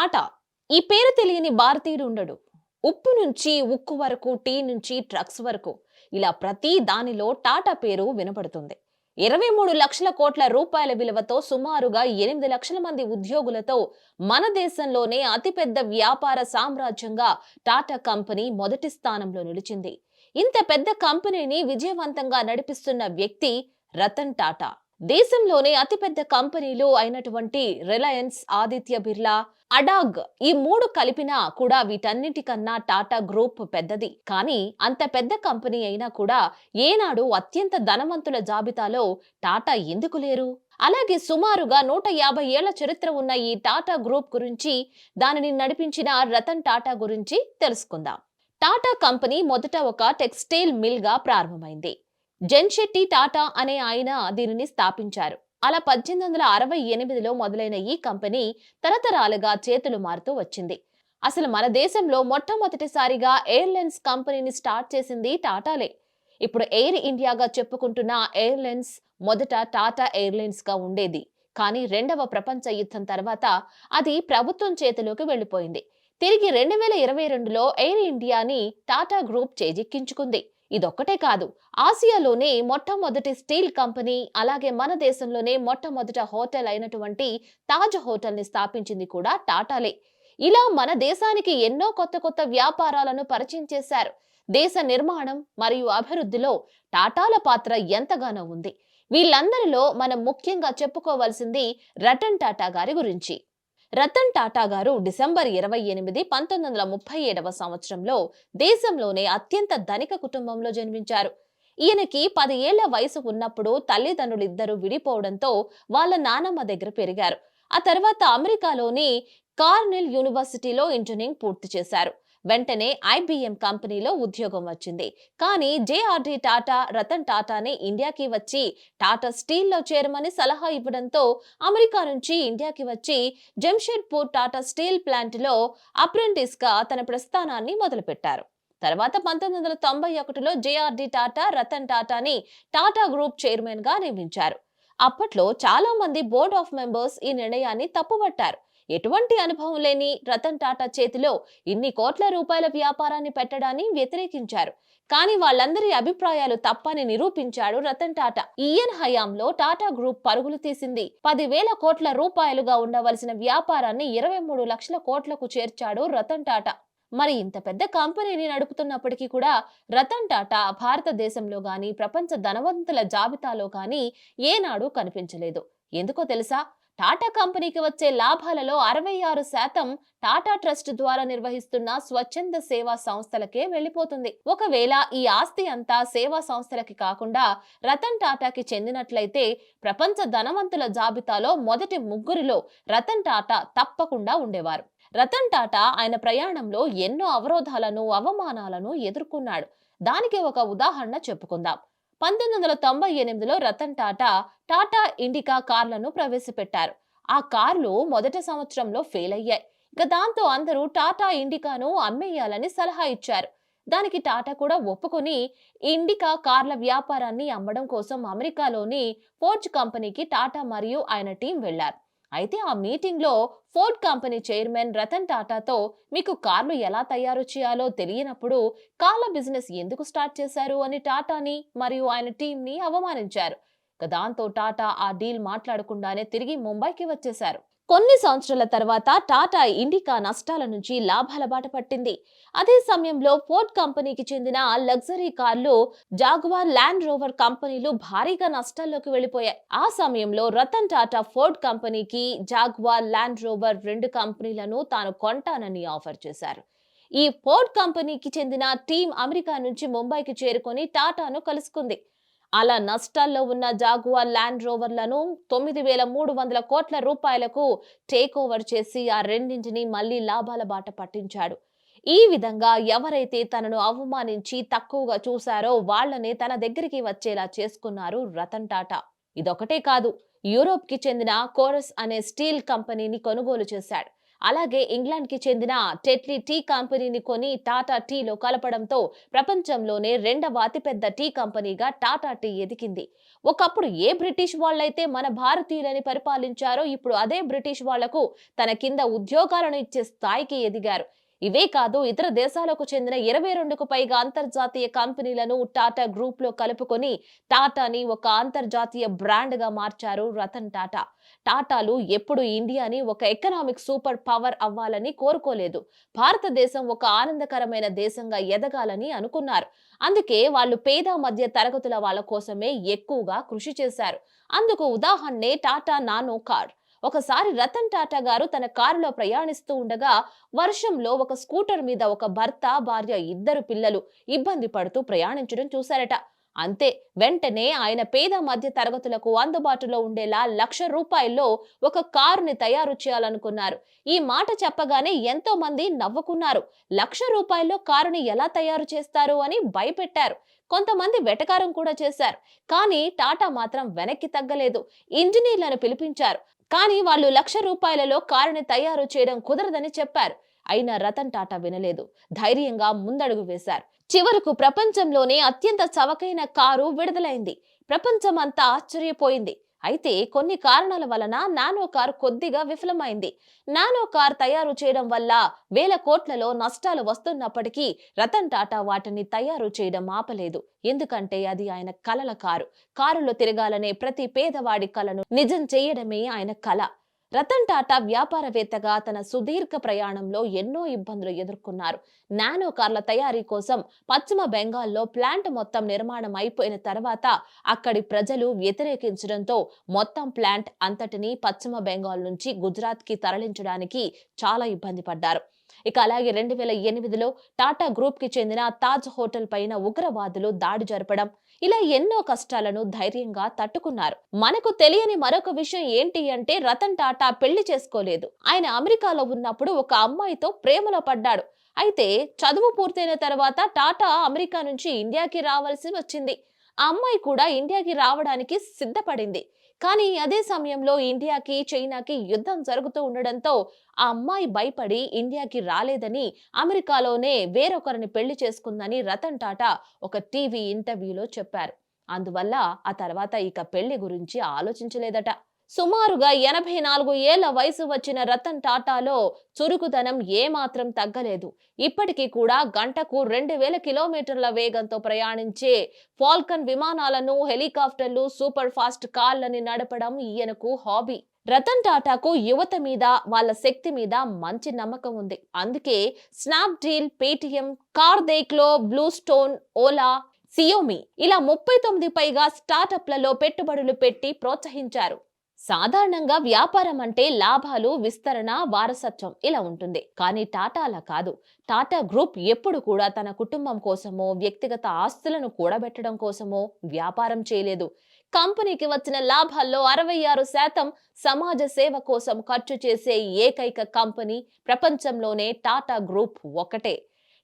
టాటా. ఈ పేరు తెలియని భారతీయుడు ఉండడు. ఉప్పు నుంచి ఉక్కు వరకు టీ నుంచి ట్రక్స్ వరకు. ఇలా ప్రతి దానిలో టాటా పేరు వినపడుతుంది. ఇరవై మూడు లక్షల కోట్ల రూపాయల విలువతో సుమారుగా ఎనిమిది లక్షల మంది ఉద్యోగులతో మన దేశంలోనే అతిపెద్ద వ్యాపార సామ్రాజ్యంగా టాటా కంపెనీ మొదటి స్థానంలో నిలిచింది. ఇంత పెద్ద కంపెనీని విజయవంతంగా నడిపిస్తున్న వ్యక్తి రతన్ టాటా. దేశంలోనే అతిపెద్ద కంపెనీలు అయినటువంటి రిలయన్స్ ఆదిత్య బిర్లా అడాగ్ ఈ మూడు కలిపినా కూడా వీటన్నిటికన్నా టాటా గ్రూప్ పెద్దది. కానీ అంత పెద్ద కంపెనీ అయినా కూడా ఏనాడు అత్యంత ధనవంతుల జాబితాలో టాటా ఎందుకు లేరు? అలాగే సుమారుగా నూట యాభై ఏళ్ళ చరిత్ర ఉన్న ఈ టాటా గ్రూప్ గురించి దానిని నడిపించిన రతన్ టాటా గురించి తెలుసుకుందాం. టాటా కంపెనీ మొదట ఒక టెక్స్టైల్ మిల్గా ప్రారంభమైంది. జెన్షెట్టి టాటా అనే ఆయన దీనిని స్థాపించారు. అలా పద్దెనిమిది వందల అరవై ఎనిమిదిలో మొదలైన ఈ కంపెనీ తరతరాలుగా చేతులు మారుతూ వచ్చింది. అసలు మన దేశంలో మొట్టమొదటిసారిగా ఎయిర్లైన్స్ కంపెనీని స్టార్ట్ చేసింది టాటాలే. ఇప్పుడు ఎయిర్ ఇండియాగా చెప్పుకుంటున్న ఎయిర్లైన్స్ మొదట టాటా ఎయిర్లైన్స్గా ఉండేది. కానీ రెండవ ప్రపంచ యుద్ధం తర్వాత అది ప్రభుత్వం చేతిలోకి వెళ్ళిపోయింది. తిరిగి రెండు వేల ఇరవై రెండులో ఎయిర్ ఇండియాని టాటా గ్రూప్ చేజిక్కించుకుంది. ఇదొక్కటే కాదు ఆసియాలోనే మొట్టమొదటి స్టీల్ కంపెనీ అలాగే మన దేశంలోనే మొట్టమొదట హోటల్ అయినటువంటి తాజ్ హోటల్ని స్థాపించింది కూడా టాటాలే. ఇలా మన దేశానికి ఎన్నో కొత్త కొత్త వ్యాపారాలను పరిచయం చేశారు. దేశ నిర్మాణం మరియు అభివృద్ధిలో టాటాల పాత్ర ఎంతగానో ఉంది. వీళ్ళందరిలో మనం ముఖ్యంగా చెప్పుకోవాల్సింది రతన్ టాటా గారి గురించి. రతన్ టాటా గారు డిసెంబర్ ఇరవై ఎనిమిది పంతొమ్మిది వందల ముప్పై ఏడవ సంవత్సరంలో దేశంలోనే అత్యంత ధనిక కుటుంబంలో జన్మించారు. ఈయనకి పది ఏళ్ళ వయసు ఉన్నప్పుడు తల్లిదండ్రులిద్దరూ విడిపోవడంతో వాళ్ళ నానమ్మ దగ్గర పెరిగారు. ఆ తర్వాత అమెరికాలోని కార్నెల్ యూనివర్సిటీలో ఇంజనీరింగ్ పూర్తి చేశారు. వెంటనే ఐబీఎం కంపెనీలో ఉద్యోగం వచ్చింది. కానీ జేఆర్డీ టాటా రతన్ టాటానే ఇండియాకి వచ్చి టాటా స్టీల్లో చేరమని సలహా ఇవ్వడంతో అమెరికా నుంచి ఇండియాకి వచ్చి జంషెడ్పూర్ టాటా స్టీల్ ప్లాంట్లో అప్రెంటిస్గా తన ప్రస్థానాన్ని మొదలుపెట్టారు. తర్వాత పంతొమ్మిది వందల తొంభై ఒకటిలో జేఆర్డి టాటా రతన్ టాటాని టాటా గ్రూప్ చైర్మన్గా నియమించారు. అప్పట్లో చాలా మంది బోర్డ్ ఆఫ్ మెంబర్స్ ఈ నిర్ణయాన్ని తప్పుపట్టారు. ఎటువంటి అనుభవం లేని రతన్ టాటా చేతిలో ఇన్ని కోట్ల రూపాయల వ్యాపారాన్ని పెట్టడాన్ని వ్యతిరేకించారు. కానీ వాళ్ళందరి అభిప్రాయాలు తప్పని నిరూపించాడు రతన్ టాటా. ఈయన్ హయాంలో టాటా గ్రూప్ పరుగులు తీసింది. పదివేల కోట్ల రూపాయలుగా ఉండవలసిన వ్యాపారాన్ని ఇరవై మూడు లక్షల కోట్లకు చేర్చాడు రతన్ టాటా. మరి ఇంత పెద్ద కంపెనీని నడుపుతున్నప్పటికీ కూడా రతన్ టాటా భారతదేశంలో కానీ ప్రపంచ ధనవంతుల జాబితాలో కానీ ఏనాడు కనిపించలేదు. ఎందుకో తెలుసా? టాటా కంపెనీకి వచ్చే లాభాలలో అరవై ఆరు శాతం టాటా ట్రస్ట్ ద్వారా నిర్వహిస్తున్న స్వచ్ఛంద సేవా సంస్థలకే వెళ్ళిపోతుంది. ఒకవేళ ఈ ఆస్తి అంతా సేవా సంస్థలకి కాకుండా రతన్ టాటాకి చెందినట్లయితే ప్రపంచ ధనవంతుల జాబితాలో మొదటి ముగ్గురిలో రతన్ టాటా తప్పకుండా ఉండేవారు. రతన్ టాటా ఆయన ప్రయాణంలో ఎన్నో అవరోధాలను అవమానాలను ఎదుర్కొన్నాడు. దానికి ఒక ఉదాహరణ చెప్పుకుందాం. పంతొమ్మిది వందల తొంభై ఎనిమిదిలో రతన్ టాటా టాటా ఇండికా కార్లను ప్రవేశపెట్టారు. ఆ కార్లు మొదటి సంవత్సరంలో ఫెయిల్ అయ్యాయి. ఇక దాంతో అందరూ టాటా ఇండికాను అమ్మేయాలని సలహా ఇచ్చారు. దానికి టాటా కూడా ఒప్పుకొని ఇండికా కార్ల వ్యాపారాన్ని అమ్మడం కోసం అమెరికాలోని ఫోర్జ్ కంపెనీకి టాటా మరియు ఆయన టీం వెళ్ళారు అయితే ఆ మీటింగ్లో ఫోర్డ్ కంపెనీ చైర్మన్ రతన్ టాటాతో మీకు కార్లు ఎలా తయారు చేయాలో తెలియనప్పుడు కార్ల బిజినెస్ ఎందుకు స్టార్ట్ చేశారు అని టాటాని మరియు ఆయన టీంని అవమానించారు. దాంతో టాటా ఆ డీల్ మాట్లాడకుండానే తిరిగి ముంబైకి వచ్చేశారు. కొన్ని సంవత్సరాల తర్వాత టాటా ఇండికా నష్టాల నుంచి లాభాల బాట పట్టింది. అదే సమయంలో ఫోర్డ్ కంపెనీకి చెందిన లగ్జరీ కార్లు జాగ్వార్ ల్యాండ్ రోవర్ కంపెనీలు భారీగా నష్టాల్లోకి వెళ్ళిపోయాయి ఆ సమయంలో రతన్ టాటా ఫోర్డ్ కంపెనీకి జాగ్వార్ ల్యాండ్ రోవర్ రెండు కంపెనీలను తాను కొంటానని ఆఫర్ చేశారు. ఈ ఫోర్డ్ కంపెనీకి చెందిన టీం అమెరికా నుంచి ముంబైకి చేరుకొని టాటాను కలుసుకుంది. అలా నష్టాల్లో ఉన్న జాగువా ల్యాండ్ రోవర్లను తొమ్మిది వేల మూడు వందల కోట్ల రూపాయలకు టేక్ ఓవర్ చేసి ఆ రెండింటిని మళ్ళీ లాభాల బాట పట్టించాడు. ఈ విధంగా ఎవరైతే తనను అవమానించి తక్కువగా చూశారో వాళ్ళనే తన దగ్గరికి వచ్చేలా చేసుకున్నారు రతన్ టాటా. ఇదొకటే కాదు యూరోప్కి చెందిన కోరస్ అనే స్టీల్ కంపెనీని కొనుగోలు చేశాడు. అలాగే ఇంగ్లాండ్కి చెందిన టెట్లీ టీ కంపెనీని కొని టాటా టీలో కలపడంతో ప్రపంచంలోనే రెండవ అతిపెద్ద టీ కంపెనీగా టాటా టీ ఎదిగింది. ఒకప్పుడు ఏ బ్రిటిష్ వాళ్ళైతే మన భారతీయులని పరిపాలించారో ఇప్పుడు అదే బ్రిటిష్ వాళ్ళకు తన కింద ఉద్యోగాలను ఇచ్చే స్థాయికి ఎదిగారు. ఇవే కాదు ఇతర దేశాలకు చెందిన ఇరవై రెండుకు పైగా అంతర్జాతీయ కంపెనీలను టాటా గ్రూప్లో కలుపుకొని టాటాని ఒక అంతర్జాతీయ బ్రాండ్గా మార్చారు రతన్ టాటా. టాటాలు ఎప్పుడు ఇండియాని ఒక ఎకనామిక్ సూపర్ పవర్ అవ్వాలని కోరుకోలేదు. భారతదేశం ఒక ఆనందకరమైన దేశంగా ఎదగాలని అనుకున్నారు. అందుకే వాళ్ళు పేద మధ్య తరగతుల వాళ్ళ కోసమే ఎక్కువగా కృషి చేశారు. అందుకు ఉదాహరణే టాటా నానో కార్. ఒకసారి రతన్ టాటా గారు తన కారులో ప్రయాణిస్తూ ఉండగా వర్షంలో ఒక స్కూటర్ మీద ఒక భర్త భార్య ఇద్దరు పిల్లలు ఇబ్బంది పడుతూ ప్రయాణించడం చూశారట. అంతే వెంటనే ఆయన పేద మధ్య తరగతులకు అందుబాటులో ఉండేలా లక్ష రూపాయల్లో ఒక కారుని తయారు చేయాలనుకున్నారు. ఈ మాట చెప్పగానే ఎంతో మంది నవ్వుకున్నారు. లక్ష రూపాయల్లో కారుని ఎలా తయారు చేస్తారు అని భయపెట్టారు. కొంతమంది వెటకారం కూడా చేశారు. కానీ టాటా మాత్రం వెనక్కి తగ్గలేదు. ఇంజనీర్లను పిలిపించారు. కానీ వాళ్ళు లక్ష రూపాయలలో కారుని తయారు చేయడం కుదరదని చెప్పారు. అయినా రతన్ టాటా వినలేదు. ధైర్యంగా ముందడుగు వేశారు. చివరకు ప్రపంచంలోనే అత్యంత చవకైన కారు విడుదలైంది. ప్రపంచం అంతా ఆశ్చర్యపోయింది. అయితే కొన్ని కారణాల వలన నానో కార్ కొద్దిగా విఫలమైంది. నానో కార్ తయారు చేయడం వల్ల వేల కోట్లలో నష్టాలు వస్తున్నప్పటికీ రతన్ టాటా వాటిని తయారు చేయడం ఆపలేదు. ఎందుకంటే అది ఆయన కలల కారు. కారులో తిరగాలనే ప్రతి పేదవాడి కలను నిజం చేయడమే ఆయన కళ రతన్ టాటా వ్యాపారవేత్తగా తన సుదీర్ఘ ప్రయాణంలో ఎన్నో ఇబ్బందులు ఎదుర్కొన్నారు. నానో కార్ల తయారీ కోసం పశ్చిమ బెంగాల్లో ప్లాంట్ మొత్తం నిర్మాణం అయిపోయిన తర్వాత అక్కడి ప్రజలు వ్యతిరేకించడంతో మొత్తం ప్లాంట్ అంతటినీ పశ్చిమ బెంగాల్ నుంచి గుజరాత్కి తరలించడానికి చాలా ఇబ్బంది పడ్డారు. ఇక అలాగే రెండు వేల ఎనిమిదిలో టాటా గ్రూప్కి చెందిన తాజ్ హోటల్ పైన ఉగ్రవాదులు దాడి జరపడం ఇలా ఎన్నో కష్టాలను ధైర్యంగా తట్టుకున్నారు. మనకు తెలియని మరొక విషయం ఏంటి అంటే రతన్ టాటా పెళ్ళి చేసుకోలేదు. ఆయన అమెరికాలో ఉన్నప్పుడు ఒక అమ్మాయితో ప్రేమలో పడ్డాడు. అయితే చదువు పూర్తయిన తర్వాత టాటా అమెరికా నుంచి ఇండియాకి రావాల్సి వచ్చింది. ఆ అమ్మాయి కూడా ఇండియాకి రావడానికి సిద్ధపడింది. కానీ అదే సమయంలో ఇండియాకి చైనాకి యుద్ధం జరుగుతూ ఉండడంతో ఆ అమ్మాయి భయపడి ఇండియాకి రాలేదని అమెరికాలోనే వేరొకరిని పెళ్ళి చేసుకుందని రతన్ టాటా ఒక టీవీ ఇంటర్వ్యూలో చెప్పారు. అందువల్ల ఆ తర్వాత ఇక పెళ్ళి గురించి ఆలోచించలేదట. సుమారుగా ఎనభై నాలుగు ఏళ్ళ వయసు వచ్చిన రతన్ టాటాలో చురుకుదనం ఏమాత్రం తగ్గలేదు. ఇప్పటికీ కూడా గంటకు రెండు వేల కిలోమీటర్ల వేగంతో ప్రయాణించే ఫాల్కన్ విమానాలను హెలికాప్టర్లు సూపర్ ఫాస్ట్ కార్లని నడపడం ఈయనకు హాబీ. రతన్ టాటాకు యువత మీద వాళ్ళ శక్తి మీద మంచి నమ్మకం ఉంది. అందుకే Snapdeal Paytm CarDekho Blue Stone Ola Xiaomi ఇలా ముప్పై తొమ్మిది పైగా స్టార్టప్లలో పెట్టుబడులు పెట్టి ప్రోత్సహించారు. సాధారణంగా వ్యాపారం అంటే లాభాలు విస్తరణ వారసత్వం ఇలా ఉంటుంది. కానీ టాటా అలా కాదు. టాటా గ్రూప్ ఎప్పుడు కూడా తన కుటుంబం కోసమో వ్యక్తిగత ఆస్తులను కూడబెట్టడం కోసమో వ్యాపారం చేయలేదు. కంపెనీకి వచ్చిన లాభాల్లో అరవై ఆరు శాతం సమాజ సేవ కోసం ఖర్చు చేసే ఏకైక కంపెనీ ప్రపంచంలోనే టాటా గ్రూప్ ఒకటే.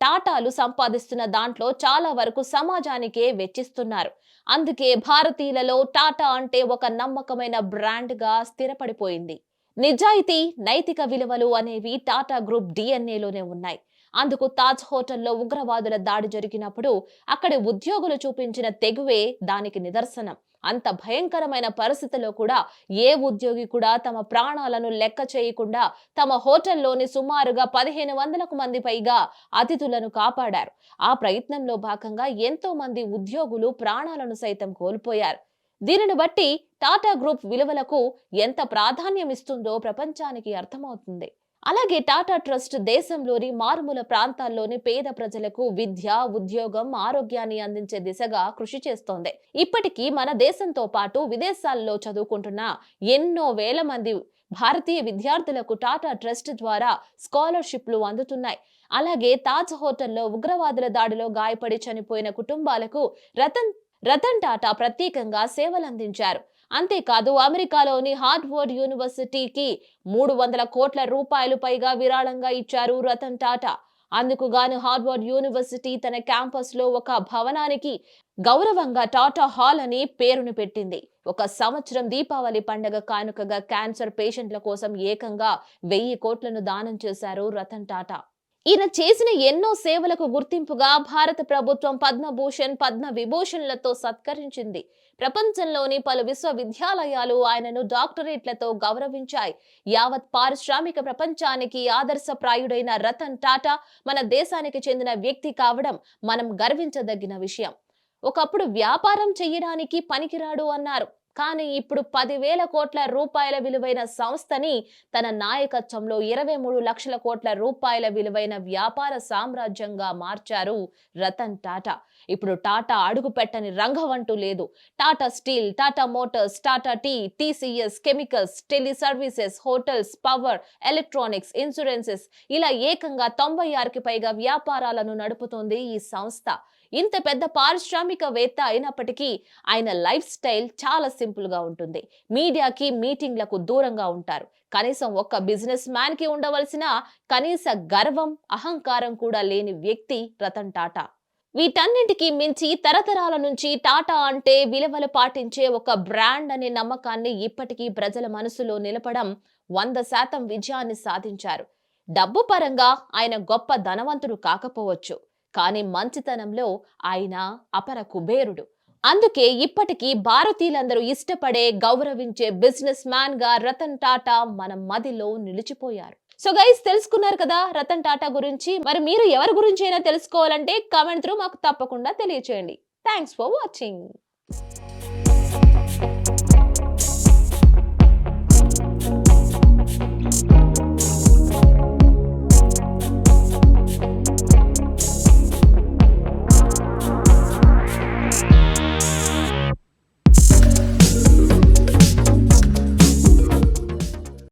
టాటాలు సంపాదిస్తున్న దాంట్లో చాలా వరకు సమాజానికే వెచ్చిస్తున్నారు. అందుకే భారతీయులలో టాటా అంటే ఒక నమ్మకమైన బ్రాండ్గా స్థిరపడిపోయింది. నిజాయితీ నైతిక విలువలు అనేవి టాటా గ్రూప్ డిఎన్ఏలోనే ఉన్నాయి. అందుకు తాజ్ హోటల్లో ఉగ్రవాదుల దాడి జరిగినప్పుడు అక్కడి ఉద్యోగులు చూపించిన తెగువే దానికి నిదర్శనం. అంత భయంకరమైన పరిస్థితిలో కూడా ఏ ఉద్యోగి కూడా తమ ప్రాణాలను లెక్క చేయకుండా తమ హోటల్లోని సుమారుగా పదిహేను వందలకు మంది పైగా అతిథులను కాపాడారు. ఆ ప్రయత్నంలో భాగంగా ఎంతో మంది ఉద్యోగులు ప్రాణాలను సైతం కోల్పోయారు. దీనిని బట్టి టాటా గ్రూప్ విలువలకు ఎంత ప్రాధాన్యం ఇస్తుందో ప్రపంచానికి అర్థమవుతుంది. అలాగే టాటా ట్రస్ట్ దేశంలోని మారుమూల ప్రాంతాల్లోని పేద ప్రజలకు విద్య ఉద్యోగం ఆరోగ్యాన్ని అందించే దిశగా కృషి చేస్తోంది. ఇప్పటికీ మన దేశంతో పాటు విదేశాల్లో చదువుకుంటున్న ఎన్నో వేల మంది భారతీయ విద్యార్థులకు టాటా ట్రస్ట్ ద్వారా స్కాలర్షిప్లు అందుతున్నాయి. అలాగే తాజ్ హోటల్లో ఉగ్రవాదుల దాడిలో గాయపడి చనిపోయిన కుటుంబాలకు రతన్ రతన్ టాటా ప్రత్యేకంగా సేవలందించారు. అంతేకాదు అమెరికాలోని హార్డ్వర్డ్ యూనివర్సిటీకి మూడు వందల కోట్ల రూపాయలు పైగా విరాళంగా ఇచ్చారు రతన్ టాటా. అందుకు గాను హార్వర్డ్ యూనివర్సిటీ తన క్యాంపస్లో ఒక భవనానికి గౌరవంగా టాటా హాల్ అని పేరును పెట్టింది. ఒక సంవత్సరం దీపావళి పండగ కానుకగా క్యాన్సర్ పేషెంట్ల కోసం ఏకంగా వెయ్యి కోట్లను దానం చేశారు రతన్ టాటా. ఈయన చేసిన ఎన్నో సేవలకు గుర్తింపుగా భారత ప్రభుత్వం పద్మభూషణ్ పద్మ విభూషణ్లతో సత్కరించింది. ప్రపంచంలోని పలు విశ్వవిద్యాలయాలు ఆయనను డాక్టరేట్లతో గౌరవించాయి. యావత్ పారిశ్రామిక ప్రపంచానికి ఆదర్శప్రాయుడైన రతన్ టాటా మన దేశానికి చెందిన వ్యక్తి కావడం మనం గర్వించదగిన విషయం. ఒకప్పుడు వ్యాపారం చేయడానికి పనికిరాడు అన్నారు. కానీ ఇప్పుడు పదివేల కోట్ల రూపాయల విలువైన సంస్థని తన నాయకత్వంలో ఇరవై మూడు లక్షల కోట్ల రూపాయల విలువైన వ్యాపార సామ్రాజ్యంగా మార్చారు రతన్ టాటా. ఇప్పుడు టాటా అడుగు పెట్టని రంగం అంటూ లేదు. Tata Steel Tata Motors Tata Tea TCS chemicals tele services hotels power electronics insurances ఇలా ఏకంగా తొంభై ఆరుకి పైగా వ్యాపారాలను నడుపుతోంది ఈ సంస్థ. ఇంత పెద్ద పారిశ్రామికవేత్త అయినప్పటికీ ఆయన లైఫ్ స్టైల్ చాలా సింపుల్గా ఉంటుంది. మీడియాకి మీటింగ్లకు దూరంగా ఉంటారు. కనీసం ఒక్క బిజినెస్ మ్యాన్కి ఉండవలసిన కనీస గర్వం అహంకారం కూడా లేని వ్యక్తి రతన్ టాటా. వీటన్నింటికి మించి తరతరాల నుంచి టాటా అంటే విలువలు పాటించే ఒక బ్రాండ్ అనే నమ్మకాన్ని ఇప్పటికీ ప్రజల మనసులో నిలపడం వంద శాతం విజయాన్ని సాధించారు. డబ్బు పరంగా ఆయన గొప్ప ధనవంతుడు కాకపోవచ్చు. కానీ మంచితనంలో ఆయన అపర కుబేరుడు. అందుకే ఇప్పటికీ భారతీయులందరూ ఇష్టపడే గౌరవించే బిజినెస్ మ్యాన్గా రతన్ టాటా మన మదిలో నిలిచిపోయారు. సో గైస్ తెలుసుకున్నారు కదా రతన్ టాటా గురించి. మరి మీరు ఎవరి గురించి అయినా తెలుసుకోవాలంటే కమెంట్ త్రూ మాకు తప్పకుండా తెలియచేయండి. Thanks for watching.